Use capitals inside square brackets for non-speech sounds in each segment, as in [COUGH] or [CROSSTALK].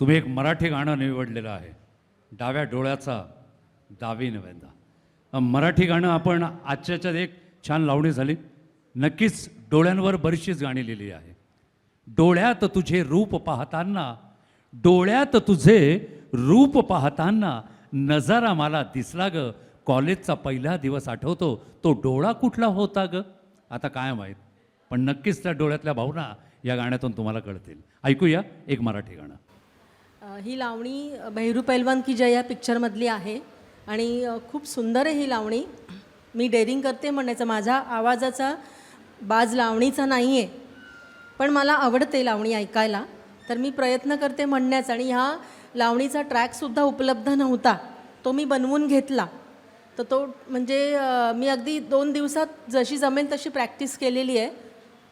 तुम्ही एक मराठी गाणं निवडलेलं आहे. डाव्या डोळ्याचा दावी नव्यांदा. मराठी गाणं आपण आजच्याच्यात एक छान लावणी झाली. नक्कीच डोळ्यांवर बरीचशीच गाणी लिहिली आहे. डोळ्यात तुझे रूप पाहताना डोळ्यात तुझे रूप पाहताना नजारा मला दिसला ग. कॉलेजचा पहिला दिवस आठवतो तो डोळा कुठला होता ग? आता काय माहीत? पण नक्कीच त्या डोळ्यातल्या भावना या गाण्यातून तुम्हाला कळतील. ऐकूया एक मराठी गाणं. ही लावणी अ, बहिरू पैलवान की जय या पिक्चरमधली आहे आणि खूप सुंदर आहे ही लावणी. मी डेअरिंग करते म्हणायचं माझ्या आवाजाचा बाज लावणीचा नाही आहे पण मला आवडते लावणी ऐकायला. तर मी प्रयत्न करते म्हणण्याचा आणि ह्या लावणीचा ट्रॅकसुद्धा उपलब्ध नव्हता तो मी बनवून घेतला. तर तो म्हणजे मी अगदी दोन दिवसात जशी जमेल तशी प्रॅक्टिस केलेली आहे.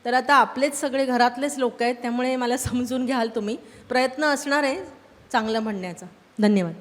तर आता आपलेच सगळे घरातलेच लोक आहेत त्यामुळे मला [LAUGHS] समजून घ्याल तुम्ही. प्रयत्न असणार आहे चांगलं म्हणण्याचा. धन्यवाद.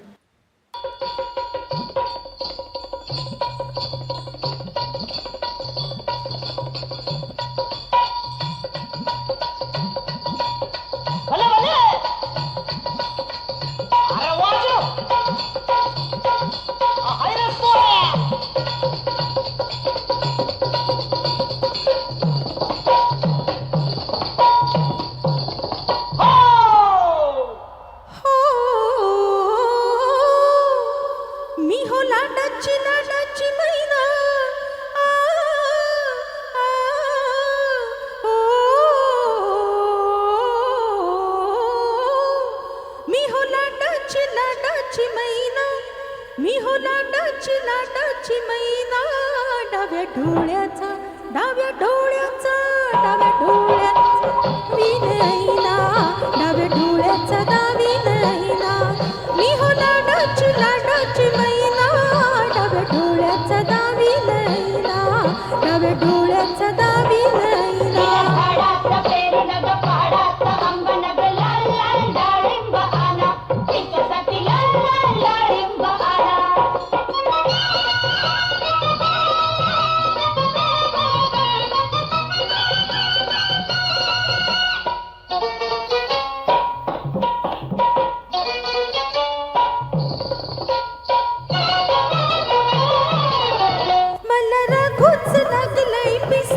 मी हो लाडाची लाडाची मैना डाव्या डोळ्याचा डाव्या डोळ्याचा डाव्या डोळ्याचा मी विनयना डाव्या डोळ्याचा दावी नैना. मी हो लाडाची लाडाची मैना डाव्या डोळ्याचा दावी नैना. डाव्या डोळ्याचा लागलंय पिस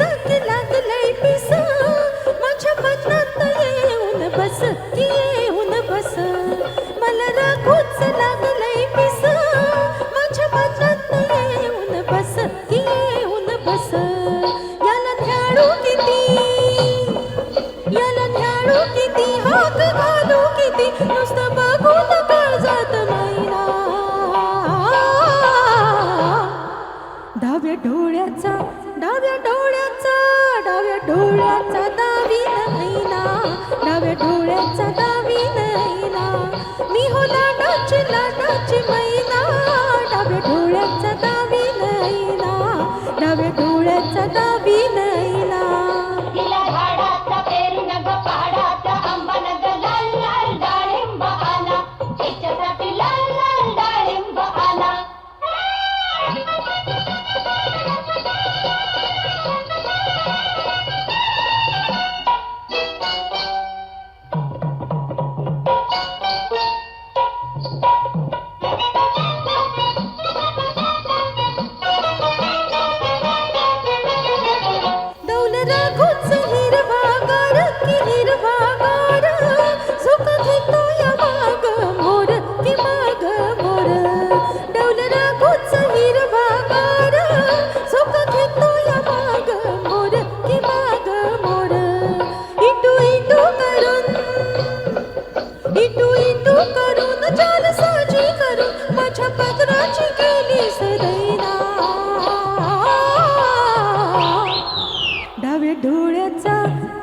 डाव्या डोळ्याचा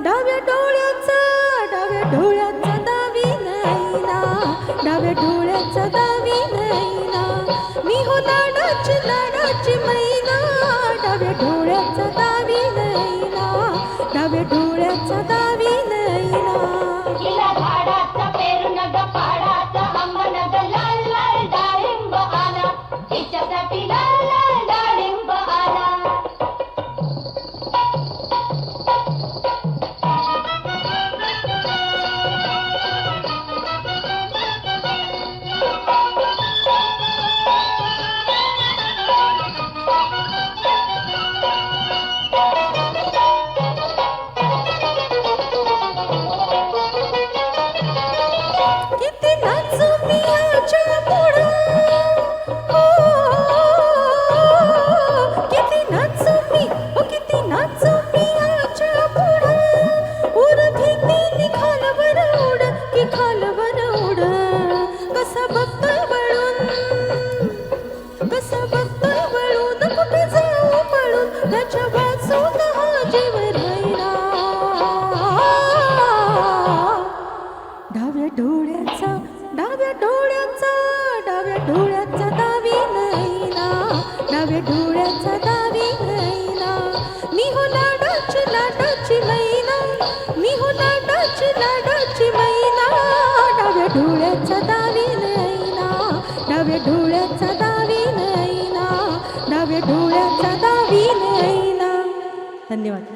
डाव्या डोळ्याचा डाव्या डोळ्याचा दावी नैना. डाव्या डोळ्याचा दावी नैना. मी हो लाडाची लाडाची मैना. डाव्या डोळ्याचा दावी नैना. डाव्या डोळ्याचा दावी डोळ्याचा दावी नैना डाव्या डोळ्याचा दावी नैना डाव्या डोळ्याचा दावी नैना. धन्यवाद.